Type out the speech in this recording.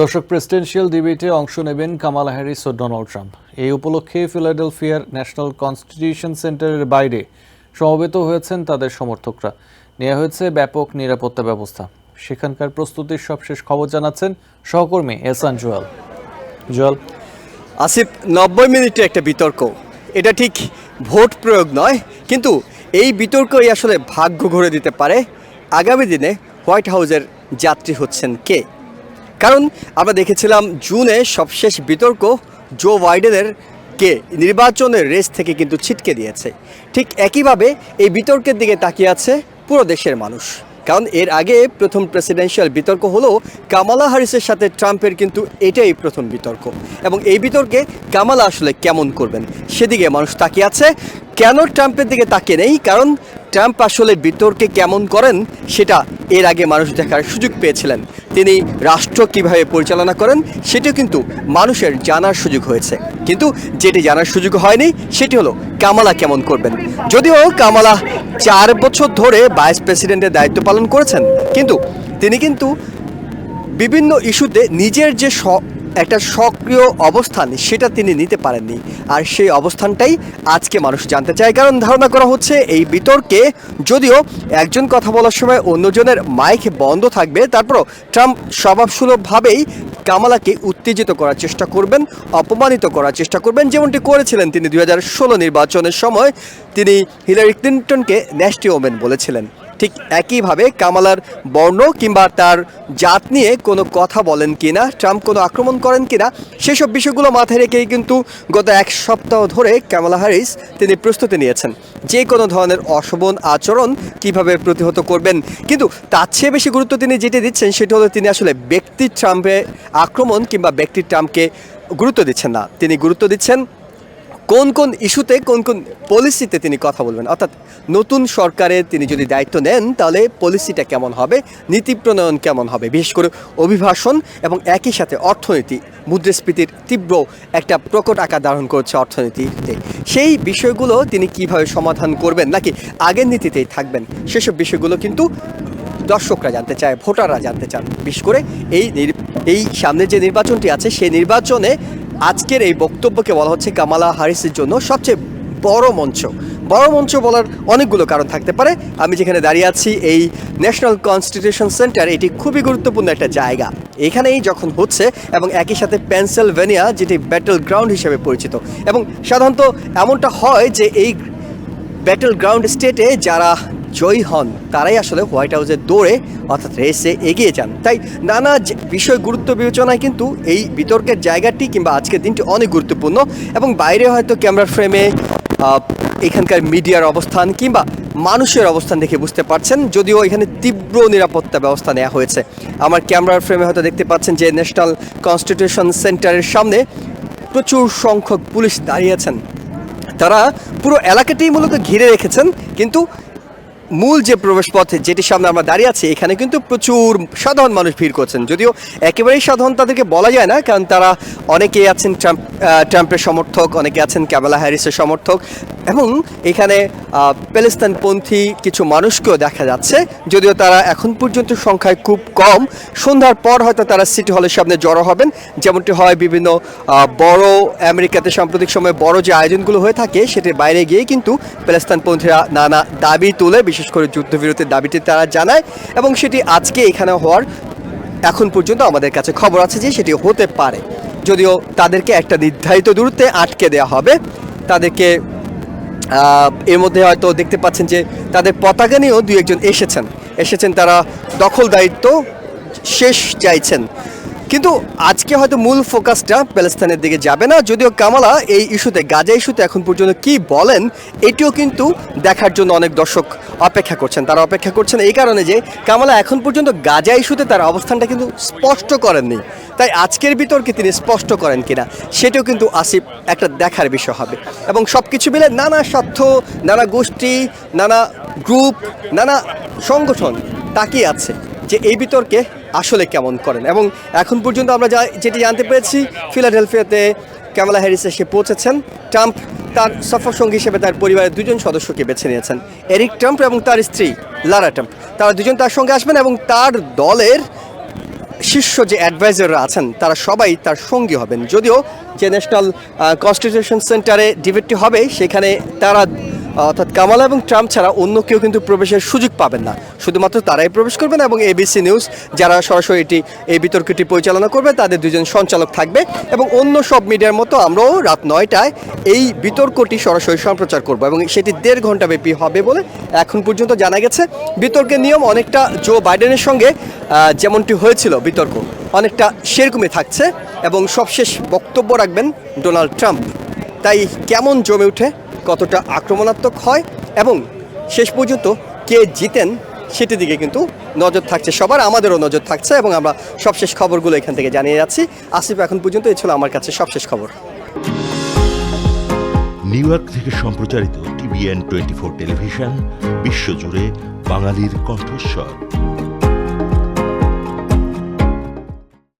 দর্শক, প্রেসিডেন্সিয়াল ডিবেটে অংশ নেবেন কামালা হ্যারিস ও ডোনাল্ড ট্রাম্প। এই উপলক্ষে ফিলাডেলফিয়ার ন্যাশনাল কনস্টিটিউশন সেন্টারের বাইরে সমবেত হয়েছেন তাদের সমর্থকরা। নেওয়া হয়েছে ব্যাপক নিরাপত্তা ব্যবস্থা। সেখানকার প্রস্তুতির সবশেষ খবর জানাচ্ছেন সহকর্মী এসান জুয়াল। জুয়াল, আসিফ, নব্বই মিনিটের একটা বিতর্ক। এটা ঠিক ভোট প্রয়োগ নয়, কিন্তু এই বিতর্কই আসলে ভাগ্য ঘুরে দিতে পারে। আগামী দিনে হোয়াইট হাউসের যাত্রী হচ্ছেন কে? কারণ আমরা দেখেছিলাম জুনে সবশেষ বিতর্ক জো বাইডেনের কে নির্বাচনের রেস থেকে কিন্তু ছিটকে দিয়েছে। ঠিক একইভাবে এই বিতর্কের দিকে তাকিয়ে আছে পুরো দেশের মানুষ। কারণ এর আগে প্রথম প্রেসিডেন্সিয়াল বিতর্ক হলো কামালা হারিসের সাথে ট্রাম্পের কিন্তু এটাই প্রথম বিতর্ক। এবং এই বিতর্কে কামালা আসলে কেমন করবেন, সেদিকে মানুষ তাকিয়ে আছে। কেন ট্রাম্পের দিকে তাকিয়ে নেই? কারণ ট্রাম্প আসলে বিতর্কে কেমন করেন, সেটা এর আগে মানুষ দেখার সুযোগ পেয়েছিলেন। তিনি রাষ্ট্র কীভাবে পরিচালনা করেন, সেটিও কিন্তু মানুষের জানার সুযোগ হয়েছে। কিন্তু যেটি জানার সুযোগ হয়নি, সেটি হলো কামালা কেমন করবেন। যদিও কামালা চার বছর ধরে ভাইস প্রেসিডেন্টের দায়িত্ব পালন করেছেন। কিন্তু তিনি কিন্তু বিভিন্ন ইস্যুতে নিজের যে একটা সক্রিয় অবস্থান, সেটা তিনি নিতে পারেননি। আর সেই অবস্থানটাই আজকে মানুষ জানতে চায়। কারণ ধারণা করা হচ্ছে, এই বিতর্কে যদিও একজন কথা বলার সময় অন্যজনের মাইক বন্ধ থাকবে, তারপরও ট্রাম্প স্বভাবসুলভভাবেই কামালাকে উত্তেজিত করার চেষ্টা করবেন, অপমানিত করার চেষ্টা করবেন, যেমনটি করেছিলেন তিনি দুই হাজার ষোলো নির্বাচনের সময়। তিনি হিলারি ক্লিন্টনকে ন্যাস্টি ওমেন বলেছিলেন। ঠিক একইভাবে কামালার বর্ণ কিংবা তার জাত নিয়ে কোনো কথা বলেন কিনা, ট্রাম্প কোনো আক্রমণ করেন কিনা, সেসব বিষয়গুলো মাথায় রেখেই কিন্তু গত এক সপ্তাহ ধরে কামালা হ্যারিস তিনি প্রস্তুতি নিয়েছেন। যে কোনো ধরনের অশোভন আচরণ কীভাবে প্রতিহত করবেন, কিন্তু তার চেয়ে বেশি গুরুত্ব তিনি যেটি দিচ্ছেন সেটি হলো তিনি আসলে ব্যক্তি ট্রাম্পে আক্রমণ কিংবা ব্যক্তি ট্রাম্পকে গুরুত্ব দিচ্ছেন না। তিনি গুরুত্ব দিচ্ছেন কোন কোন ইস্যুতে, কোন কোন পলিসিতে তিনি কথা বলবেন? অর্থাৎ নতুন সরকারে তিনি যদি দায়িত্ব নেন, তাহলে পলিসিটা কেমন হবে? নীতি প্রণয়ন কেমন হবে? বিশেষ করে অভিভাষণ এবং একই সাথে অর্থনীতি, মুদ্রাস্ফীতির তীব্র একটা প্রকট আকার ধারণ করছে অর্থনীতিতে। সেই বিষয়গুলো তিনি কীভাবে সমাধান করবেন নাকি আগের নীতিতেই থাকবেন? সেসব বিষয়গুলো কিন্তু দর্শকরা জানতে চায়, ভোটাররা জানতে চান। বিশেষ করে এই এই সামনে যে নির্বাচনটি আছে, সেই নির্বাচনে আজকের এই বক্তব্যকে বলা হচ্ছে কামালা হারিসের জন্য সবচেয়ে বড় মঞ্চ। বড় মঞ্চ বলার অনেকগুলো কারণ থাকতে পারে। আমি যেখানে দাঁড়িয়ে আছি, এই ন্যাশনাল কনস্টিটিউশন সেন্টার এটি খুবই গুরুত্বপূর্ণ একটা জায়গা। এখানেই যখন হচ্ছে এবং একই সাথে পেনসিলভেনিয়া যেটি ব্যাটল গ্রাউন্ড হিসেবে পরিচিত। এবং সাধারণত এমনটা হয় যে এই ব্যাটল গ্রাউন্ড স্টেটে যারা জয়ী হন। তারাই আসলে হোয়াইট হাউসের দৌড়ে অর্থাৎ রেসে এগিয়ে যান। তাই নানা বিষয় গুরুত্ব বিবেচনায় কিন্তু এই বিতর্কের জায়গাটি কিংবা আজকের দিনটি অনেক গুরুত্বপূর্ণ এবং বাইরে হয়তো ক্যামেরার ফ্রেমে এখানকার মিডিয়ার অবস্থান কিংবা মানুষের অবস্থান দেখে বুঝতে পারছেন। যদিও এখানে তীব্র নিরাপত্তা ব্যবস্থা নেওয়া হয়েছে। আমার ক্যামেরার ফ্রেমে হয়তো দেখতে পাচ্ছেন যে ন্যাশনাল কনস্টিটিউশন সেন্টারের সামনে প্রচুর সংখ্যক পুলিশ দাঁড়িয়েছেন তারা পুরো এলাকাতেই মূলত ঘিরে রেখেছেন, কিন্তু মূল যে প্রবেশপথ যেটির সামনে আমরা দাঁড়িয়ে আছি, এখানে কিন্তু প্রচুর সাধারণ মানুষ ভিড় করছেন। যদিও একেবারেই সাধারণ তাদেরকে বলা যায় না, কারণ তারা অনেকেই আছেন ট্রাম্প ট্রাম্পের সমর্থক, অনেকে আছেন ক্যামেলা হ্যারিসের সমর্থক এবং এখানে প্যালেস্তানপন্থী কিছু মানুষকেও দেখা যাচ্ছে। যদিও তারা এখন পর্যন্ত সংখ্যায় খুব কম, সন্ধ্যার পর হয়তো তারা সিটি হলের সামনে জড়ো হবেন। যেমনটি হয় বিভিন্ন বড় আমেরিকাতে সাম্প্রতিক সময়ে বড় যে আয়োজনগুলো হয়ে থাকে, সেটির বাইরে গিয়ে কিন্তু প্যালেস্তানপন্থীরা নানা দাবি তুলে বিশেষ করে যুদ্ধবিরতির দাবিটি তারা জানায় এবং সেটি আজকে এখানে হওয়ার এখন পর্যন্ত আমাদের কাছে খবর আছে যে সেটি হতে পারে। যদিও তাদেরকে একটা নির্ধারিত দূরত্বে আটকে দেওয়া হবে। তাদেরকে এর মধ্যে হয়তো দেখতে পাচ্ছেন যে তাদের পতাকা নিয়েও দু একজন এসেছেন। এসেছেন তারা দখল দায়িত্ব শেষ চাইছেন। কিন্তু আজকে হয়তো মূল ফোকাসটা প্যালেস্তানের দিকে যাবে না, যদিও কামালা এই ইস্যুতে, গাজা ইস্যুতে এখন পর্যন্ত কি বলেন, এটিও কিন্তু দেখার জন্য অনেক দর্শক অপেক্ষা করছেন। তারা অপেক্ষা করছেন এই কারণে যে কামালা এখন পর্যন্ত গাজা ইস্যুতে তার অবস্থানটা কিন্তু স্পষ্ট করেননি। তাই আজকের বিতর্কে তিনি স্পষ্ট করেন কিনা, সেটাও কিন্তু আসিফ একটা দেখার বিষয় হবে। এবং সব কিছু মিলে নানা স্বার্থ, নানা গোষ্ঠী, নানা গ্রুপ, নানা সংগঠন তাকিয়ে আছে। যে এই বিতর্কে আসলে কেমন করেন? এবং এখন পর্যন্ত আমরা যা যেটি জানতে পেরেছি, ফিলাডেলফিয়াতে ক্যামেলা হ্যারিস এসে পৌঁছেছেন। ট্রাম্প তার সফর সঙ্গী হিসেবে তার পরিবারের দুজন সদস্যকে বেছে নিয়েছেন। এরিক ট্রাম্প এবং তার স্ত্রী লারা ট্রাম্প। তারা দুজন তার সঙ্গে আসবেন এবং তার দলের শীর্ষ যে অ্যাডভাইজাররা আছেন, তারা সবাই তার সঙ্গী হবেন। যদিও যে ন্যাশনাল কনস্টিটিউশন সেন্টারে ডিবেটটি হবে, সেখানে তারা অর্থাৎ কামালা এবং ট্রাম্প ছাড়া অন্য কেউ কিন্তু প্রবেশের সুযোগ পাবেন না। শুধুমাত্র তারাই প্রবেশ করবেন এবং এবিসি নিউজ যারা সরাসরি এটি, এই বিতর্কটি পরিচালনা করবে তাদের দুজন সঞ্চালক থাকবে এবং অন্য সব মিডিয়ার মতো আমরাও রাত নয়টায় এই বিতর্কটি সরাসরি সম্প্রচার করব এবং সেটি দেড় ঘণ্টা ব্যাপী হবে বলে এখন পর্যন্ত জানা গেছে। বিতর্কের নিয়ম অনেকটা জো বাইডেনের সঙ্গে যেমনটি হয়েছিল বিতর্ক, অনেকটা সেরকমই থাকছে এবং সবশেষ বক্তব্য রাখবেন ডোনাল্ড ট্রাম্প। তাই কেমন জমে ওঠে কতটা আক্রমণাত্মক হয় এবং শেষ পর্যন্ত কে জিতেন সেটির দিকে কিন্তু নজর থাকছে। সবার আমাদেরও নজর থাকছে এবং আমরা সবশেষ খবরগুলো এখান থেকে জানিয়ে যাচ্ছি। আসিফ, এখন পর্যন্ত এই ছিল আমার কাছে সবশেষ খবর। নিউ ইয়র্ক থেকে সম্প্রচারিত টিভিএন টোয়েন্টি ফোর টেলিভিশন, বিশ্বজুড়ে বাঙালির কণ্ঠস্বর।